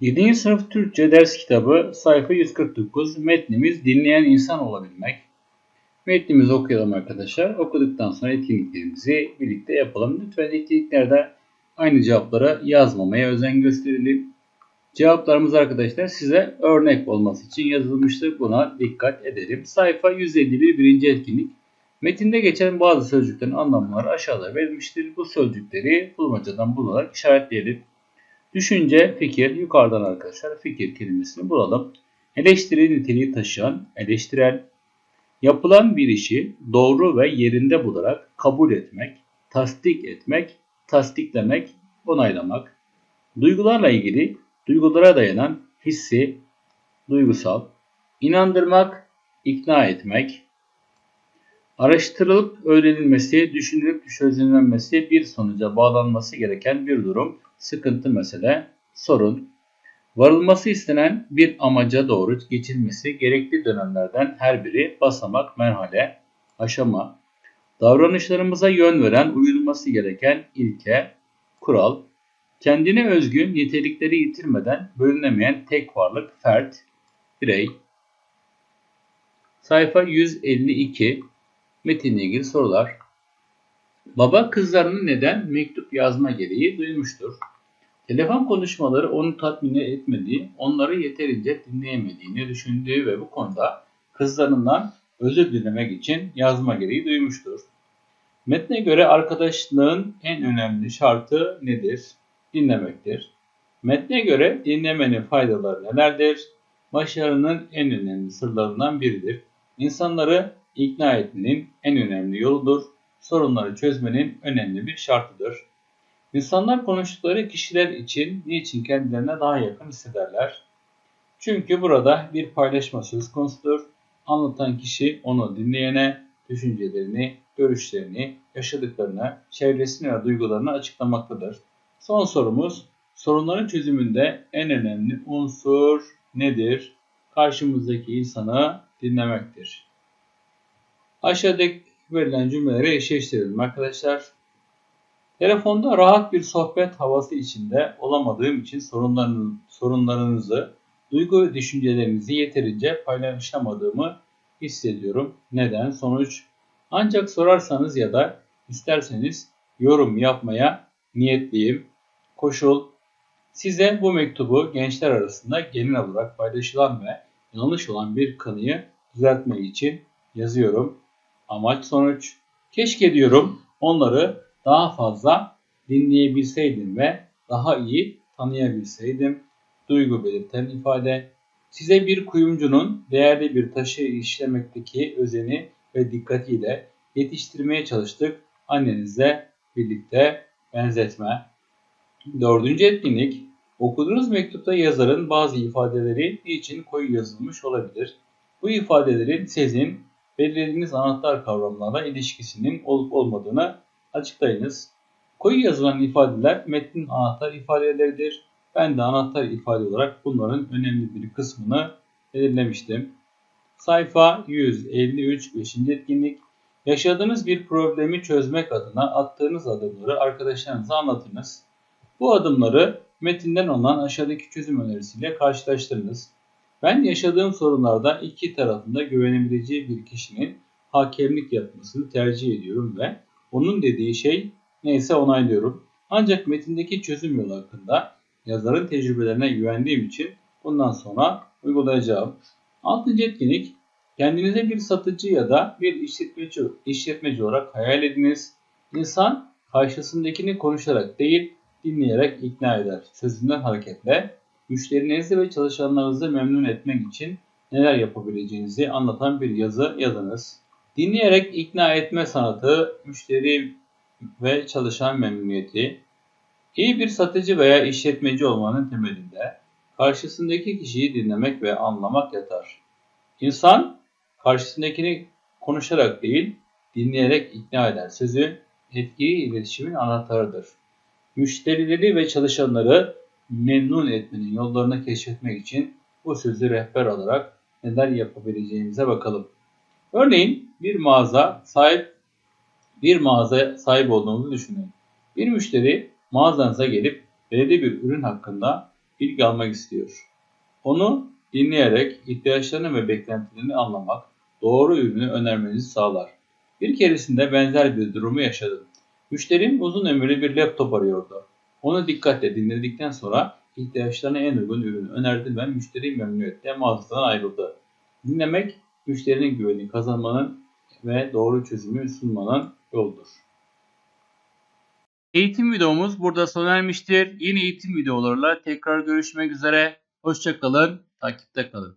7. sınıf Türkçe ders kitabı sayfa 149 metnimiz dinleyen insan olabilmek. Metnimizi okuyalım arkadaşlar. Okuduktan sonra etkinliklerimizi birlikte yapalım. Lütfen etkinliklerde aynı cevaplara yazmamaya özen gösterelim. Cevaplarımız arkadaşlar size örnek olması için yazılmıştır. Buna dikkat edelim. Sayfa 151 birinci etkinlik. Metinde geçen bazı sözcüklerin anlamları aşağıda verilmiştir. Bu sözcükleri bulmacadan bularak işaretleyelim. Düşünce, fikir, yukarıdan arkadaşlar fikir kelimesini bulalım. Eleştiri niteliği taşıyan, eleştirel, yapılan bir işi doğru ve yerinde bularak kabul etmek, tasdik etmek, tasdiklemek, onaylamak. Duygularla ilgili duygulara dayanan hissi, duygusal, inandırmak, ikna etmek, araştırılıp öğrenilmesi, düşünülüp çözümlenmesi, bir sonuca bağlanması gereken bir durum, sıkıntı mesele, sorun, varılması istenen bir amaca doğru geçilmesi gerekli dönemlerden her biri basamak, merhale, aşama, davranışlarımıza yön veren uyulması gereken ilke, kural, kendine özgü nitelikleri yitirmeden bölünemeyen tek varlık, fert, birey. Sayfa 152 Metinle ilgili sorular. Baba kızlarını neden mektup yazma gereği duymuştur? Telefon konuşmaları onu tatmin etmediği, onları yeterince dinleyemediğini düşündüğü ve bu konuda kızlarından özür dilemek için yazma gereği duymuştur. Metne göre arkadaşlığın en önemli şartı nedir? Dinlemektir. Metne göre dinlemenin faydaları nelerdir? Başarının en önemli sırlarından biridir. İnsanları ikna etmenin en önemli yoludur. Sorunları çözmenin önemli bir şartıdır. İnsanlar konuştukları kişiler için niçin kendilerine daha yakın hissederler? Çünkü burada bir paylaşma söz konusudur. Anlatan kişi onu dinleyene düşüncelerini, görüşlerini, yaşadıklarını, çevresini ve duygularını açıklamaktadır. Son sorumuz, sorunların çözümünde en önemli unsur nedir? Karşımızdaki insanı dinlemektir. Aşağıdaki verilen cümleleri eşleştirelim arkadaşlar. Telefonda rahat bir sohbet havası içinde olamadığım için sorunlarınızı, sorunlarınızı, duygu ve düşüncelerinizi yeterince paylaşamadığımı hissediyorum. Neden? Sonuç. Ancak sorarsanız ya da isterseniz yorum yapmaya niyetliyim. Koşul. Size bu mektubu gençler arasında genel olarak paylaşılan ve yanlış olan bir kanıyı düzeltmek için yazıyorum. Amaç sonuç. Keşke diyorum onları daha fazla dinleyebilseydim ve daha iyi tanıyabilseydim. Duygu belirten ifade. Size bir kuyumcunun değerli bir taşı işlemekteki özeni ve dikkatiyle yetiştirmeye çalıştık. Annenizle birlikte benzetme. Dördüncü etkinlik. Okuduğunuz mektupta yazarın bazı ifadeleri niçin koyu yazılmış olabilir? Bu ifadelerin sizin belirlediğiniz anahtar kavramlarla ilişkisinin olup olmadığını açıklayınız. Koyu yazılan ifadeler metnin anahtar ifadeleridir. Ben de anahtar ifade olarak bunların önemli bir kısmını belirlemiştim. Sayfa 153 5. etkinlik. Yaşadığınız bir problemi çözmek adına attığınız adımları arkadaşlarınıza anlatınız. Bu adımları metinden olan aşağıdaki çözüm önerisiyle karşılaştırınız. Ben yaşadığım sorunlarda iki tarafında güvenebileceği bir kişinin hakemlik yapmasını tercih ediyorum ve onun dediği şey neyse onaylıyorum. Ancak metindeki çözüm yolu hakkında yazarın tecrübelerine güvendiğim için bundan sonra uygulayacağım. Altıncı etkinlik kendinize bir satıcı ya da bir işletmeci, işletmeci olarak hayal ediniz. İnsan karşısındakini konuşarak değil dinleyerek ikna eder. Sözünden hareketle müşterilerinizi ve çalışanlarınızı memnun etmek için neler yapabileceğinizi anlatan bir yazı yazınız. Dinleyerek ikna etme sanatı, müşteri ve çalışan memnuniyeti, iyi bir satıcı veya işletmeci olmanın temelinde karşısındaki kişiyi dinlemek ve anlamak yatar. İnsan karşısındakini konuşarak değil, dinleyerek ikna eder. Sözü etkili iletişimin anahtarıdır. Müşterileri ve çalışanları memnun etmenin yollarını keşfetmek için bu sözü rehber alarak neler yapabileceğimize bakalım. Örneğin bir mağaza sahip bir mağaza sahip olduğunuzu düşünün. Bir müşteri mağazanıza gelip belirli bir ürün hakkında bilgi almak istiyor. Onu dinleyerek ihtiyaçlarını ve beklentilerini anlamak doğru ürünü önermenizi sağlar. Bir keresinde benzer bir durumu yaşadım. Müşterim uzun ömürlü bir laptop arıyordu. Onu dikkatle dinledikten sonra ihtiyaçlarına en uygun ürünü önerdim ve müşteriyi memnun etti. Mağazadan ayrıldı. Dinlemek, müşterinin güvenini kazanmanın ve doğru çözümü sunmanın yoludur. Eğitim videomuz burada sona ermiştir. Yeni eğitim videolarıyla tekrar görüşmek üzere. Hoşçakalın, takipte kalın.